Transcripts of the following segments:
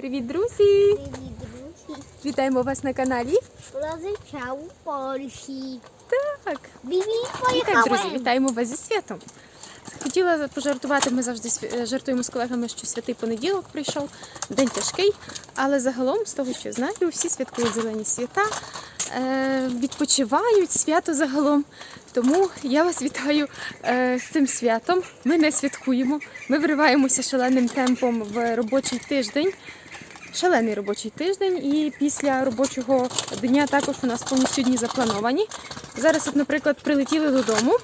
Привіт, друзі! Привіт, друзі. Вітаємо вас на каналі. Розичав у Польщі. Так, і так, друзі, вітаємо вас зі святом. Хотіла пожартувати. Ми завжди жартуємо з колегами, що святий понеділок прийшов, день тяжкий. Але загалом, з того, що знаю, всі святкують зелені свята, е, відпочивають свято загалом. Тому я вас вітаю е, з цим святом. Ми не святкуємо. Ми вириваємося шаленим темпом в робочий тиждень. Шалений робочий тиждень, і після робочого дня також у нас повністю дні заплановані. Зараз, от, наприклад, прилетіли додому.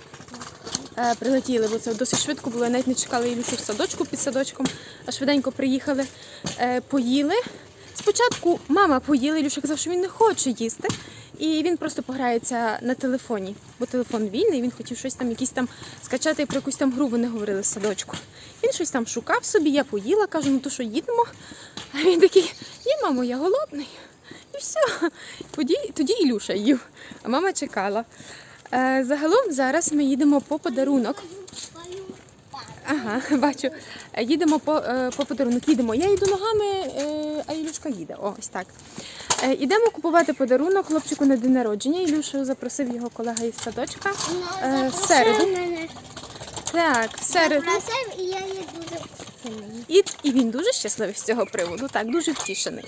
Е, Прилетіли, бо це досить швидко було. Навіть не чекали Ілюшу в садочку під садочком, а швиденько приїхали, Е, поїли. Спочатку мама поїла, Ілюша казав, що він не хоче їсти. І він просто пограється на телефоні, бо телефон вільний, він хотів щось там, якісь там скачати про якусь там гру, вони говорили в садочку. Він щось там шукав собі, я поїла, кажу, ну то що їдемо. А він такий, ні, мамо, я голодний. І все. Тоді, тоді Ілюша їв, а мама чекала. Е, загалом зараз ми їдемо по подарунок. Ага, бачу. Їдемо по, е, по подарунок. Їдемо. Я йду ногами, е, а Ілюшка їде. О, ось так. Е, Ідемо купувати подарунок хлопчику на день народження. Ілюшу запросив його колега із садочка. Е, в середу. Так, в середу. І я є дуже. І, і він дуже щасливий з цього приводу, так, дуже втішений.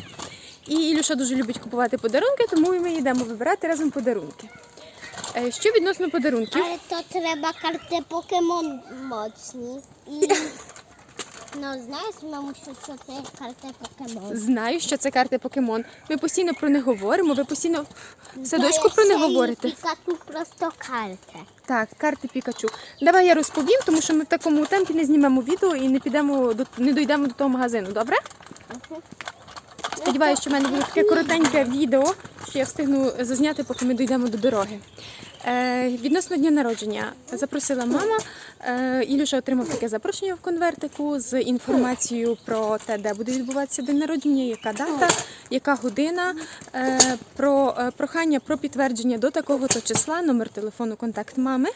І Ілюша дуже любить купувати подарунки, тому ми йдемо вибирати разом подарунки. Е, Що відносно подарунків? Але то треба карти покемон моцні. І... Ну, знаєш, мамо, що це карти покемон. Знаю, що це карти покемон. Ми постійно про них говоримо, ви постійно в садочку про них говорите. Пікату просто карти. Так, карти Пікачу. Давай я розповім, тому що ми в такому темпі не знімемо відео і не підемо до не дійдемо до того магазину, добре? Сподіваюся, що в мене буде таке коротеньке відео, що я встигну зазняти, поки ми дійдемо до дороги. Е, відносно дня народження запросила мама. Е, Ілюша отримав таке запрошення в конвертику з інформацією про те, де буде відбуватися день народження, яка дата, яка година, е, про прохання про підтвердження до такого-то числа, номер телефону, контакт мами.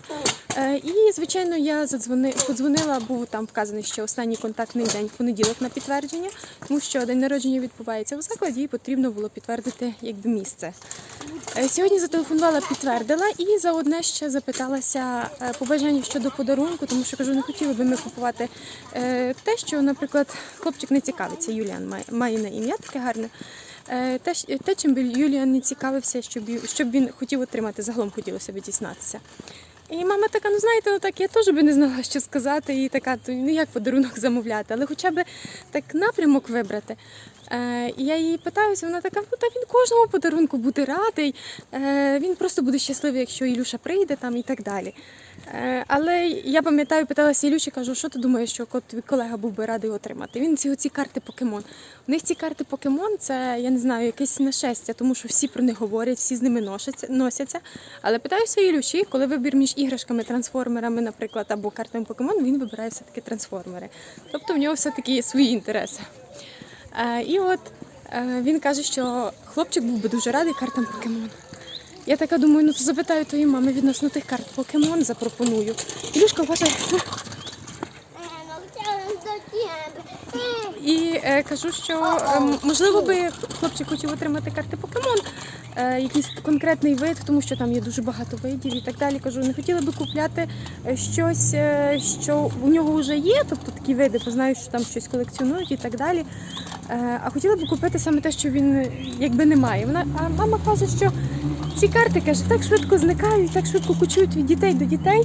І, звичайно, я задзвони, подзвонила, був там вказаний, що останній контактний день в понеділок на підтвердження, тому що день народження відбувається у закладі і потрібно було підтвердити якби місце. Е, Сьогодні зателефонувала, підтвердила і за одне ще запиталася е, побажання щодо подарунку, тому що кажу, не хотіли би ми купувати е, те, що, наприклад, хлопчик не цікавиться. Юліан має, на ім'я таке гарне. Те, чим би Юліан не цікавився, щоб він хотів отримати, загалом хотілося б дізнатися. І мама така, ну знаєте, ну так я теж би не знала, що сказати, і така, то ну як подарунок замовляти, але хоча б так напрямок вибрати. Е, я її питаюся, вона така, ну та він кожному подарунку буде радий. Е, він просто буде щасливий, якщо Ілюша прийде там і так далі. Е, але я пам'ятаю, питалася Ілюші, кажу, що ти думаєш, що твій колега був би радий отримати? Він ці оці карти покемон. У них ці карти покемон це, я не знаю, якесь нашестя, тому що всі про них говорять, всі з ними носяться. носяться. Але питаюся Ілюші, коли вибір між іграшками, трансформерами, наприклад, або картами покемон, він вибирає все-таки трансформери. Тобто в нього все-таки є свої інтереси. Е, і от е, він каже, що хлопчик був би дуже радий картам покемон. Я така думаю, ну то запитаю твоїй мами відносно тих карт покемон, запропоную. Ілюшка вважає. І е, кажу, що е, можливо би хлопчик хотів отримати карти покемон, е, якийсь конкретний вид, тому що там є дуже багато видів і так далі. Кажу, не хотіли би купляти е, щось, е, що у нього вже є, тобто такі види, бо знаю, що там щось колекціонують і так далі. Е, а хотіла б купити саме те, що він е, якби не має. Вона, а мама каже, що ці карти каже, так швидко зникають, так швидко кочують від дітей до дітей,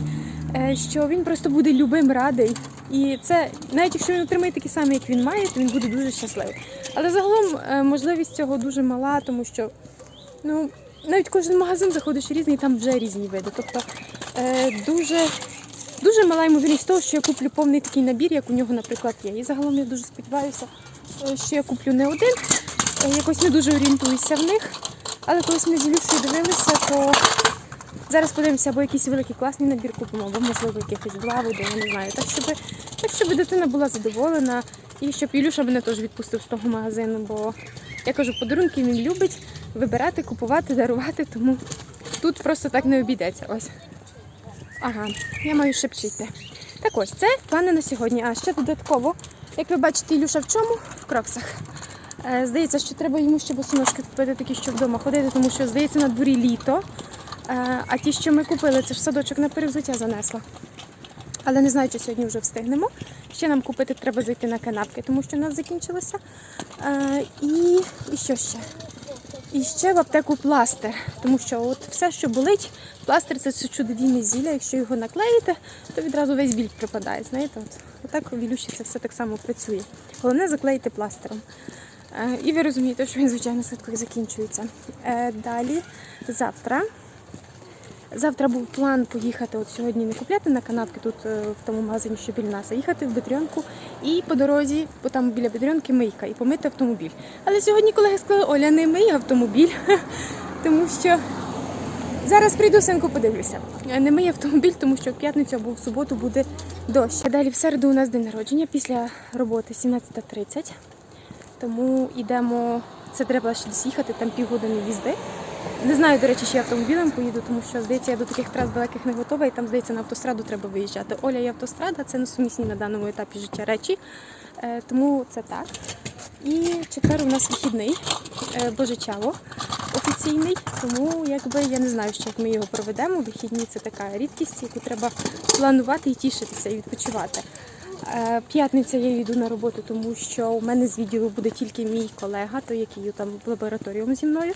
е, що він просто буде любим радий. І це, навіть якщо він отримає такі самі, як він має, то він буде дуже щасливий. Але загалом е, можливість цього дуже мала, тому що ну, навіть кожен магазин заходиш різний, там вже різні види. Тобто е, дуже, дуже мала ймовірність того, що я куплю повний такий набір, як у нього, наприклад, є. І загалом я дуже сподіваюся, що я куплю не один. Якось не дуже орієнтуюся в них. Але колись ми з дивилися, то зараз подивимося, або якийсь великий класний набір купимо, або можливо якихось два види, я не знаю. Так щоб, так, щоб дитина була задоволена і щоб Ілюша мене теж відпустив з того магазину, бо я кажу, подарунки він любить вибирати, купувати, дарувати, тому тут просто так не обійдеться. Ось. Ага, я маю шепчити. Так ось, це плани на сьогодні. А ще додатково, як ви бачите, Ілюша в чому? В кроксах. Е, Здається, що треба йому ще босоножки купити такі, що вдома ходити, тому що здається на дворі літо. Е, А ті, що ми купили, це ж в садочок на перевзуття занесла. Але не знаю, чи сьогодні вже встигнемо. Ще нам купити треба зайти на канапки, тому що у нас закінчилося. Е, і, і що ще? І ще в аптеку пластир, тому що от все, що болить, пластир це чудодійне зілля. Якщо його наклеїти, то відразу весь біль припадає. Знаєте, от отак у Вілюші це все так само працює. Головне заклеїти пластиром. Е, і ви розумієте, що він, звичайно, швидко закінчується. Е, далі, завтра. Завтра був план поїхати от сьогодні не купляти на канапки тут е, в тому магазині, що біля нас, а їхати в Бедренку і по дорозі, бо там біля Бедренки мийка, і помити автомобіль. Але сьогодні колеги сказали, Оля, не мий автомобіль, тому що зараз прийду синку, подивлюся. Не мий автомобіль, тому що в п'ятницю або в суботу буде дощ. Далі в середу у нас день народження після роботи 17.30. Тому йдемо. Це треба ще десь їхати, там півгодини їзди. Не знаю, до речі, чи я автомобілем поїду, тому що здається, я до таких трас далеких не готова, і там, здається, на автостраду треба виїжджати. Оля і автострада це несумісні на даному етапі життя речі. Е, тому це так. І четвер у нас вихідний, е, божичало офіційний, тому якби я не знаю, ще як ми його проведемо. Вихідні це така рідкість, яку треба планувати і тішитися, і відпочивати. Е, П'ятниця я йду на роботу, тому що у мене з відділу буде тільки мій колега, той, який там в лабораторіумі зі мною.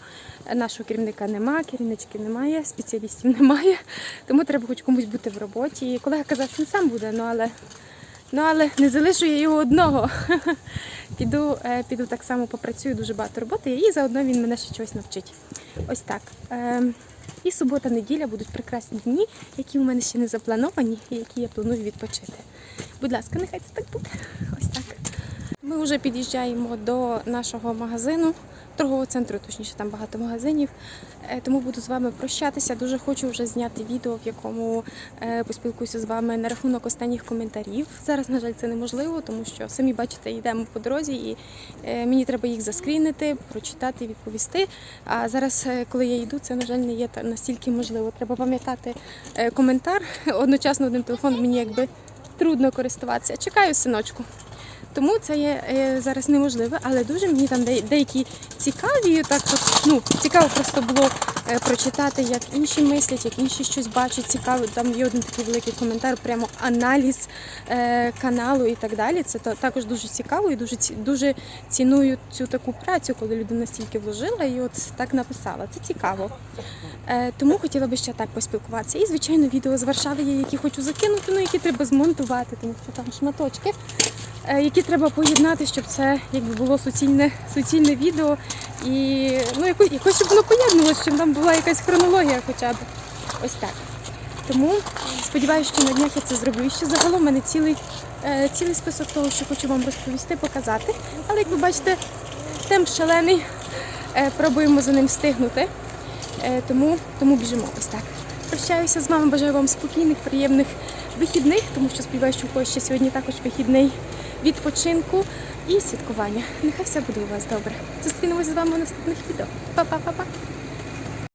Нашого керівника немає, керівнички немає, спеціалістів немає, тому треба хоч комусь бути в роботі. І колега казав, що він сам буде, ну але, ну, але не залишу я його одного. Піду, е, піду так само попрацюю дуже багато роботи, і заодно він мене ще чогось навчить. Ось так. Е, І субота, неділя будуть прекрасні дні, які у мене ще не заплановані, і які я планую відпочити. Будь ласка, нехай це так буде. Ось так. Ми вже під'їжджаємо до нашого магазину, торгового центру, точніше, там багато магазинів. Е, Тому буду з вами прощатися. Дуже хочу вже зняти відео, в якому е, поспілкуюся з вами на рахунок останніх коментарів. Зараз, на жаль, це неможливо, тому що самі бачите, йдемо по дорозі, і е, мені треба їх заскрінити, прочитати, відповісти. А зараз, коли я йду, це на жаль не є настільки можливо. Треба пам'ятати коментар. Одночасно одним телефоном мені якби трудно користуватися. Чекаю синочку. Тому це є е, зараз неможливе, але дуже мені там де- деякі цікаві. Так от, ну цікаво просто було е, прочитати, як інші мислять, як інші щось бачать. Цікаво, там є один такий великий коментар, прямо аналіз е, каналу і так далі. Це та- також дуже цікаво і дуже дуже ціную цю таку працю, коли людина стільки вложила і от так написала. Це цікаво. Тому хотіла би ще так поспілкуватися. І звичайно, відео з Варшави є, які хочу закинути, ну які треба змонтувати, тому що там шматочки які треба поєднати, щоб це якби було суцільне, суцільне відео і ну якось, якось щоб воно поєднувалося, щоб там була якась хронологія хоча б. Ось так. Тому сподіваюся, що на днях я це зроблю. І ще загалом в мене цілий, е, цілий список того, що хочу вам розповісти, показати. Але як ви бачите, темп шалений, е, пробуємо за ним встигнути. Е, тому, тому біжимо ось так. Прощаюся з вами, бажаю вам спокійних, приємних вихідних, тому що сподіваюся, що у когось ще сьогодні також вихідний відпочинку і святкування. Нехай все буде у вас добре. Зустрінемось з вами у наступних відео. Па-па-па-па!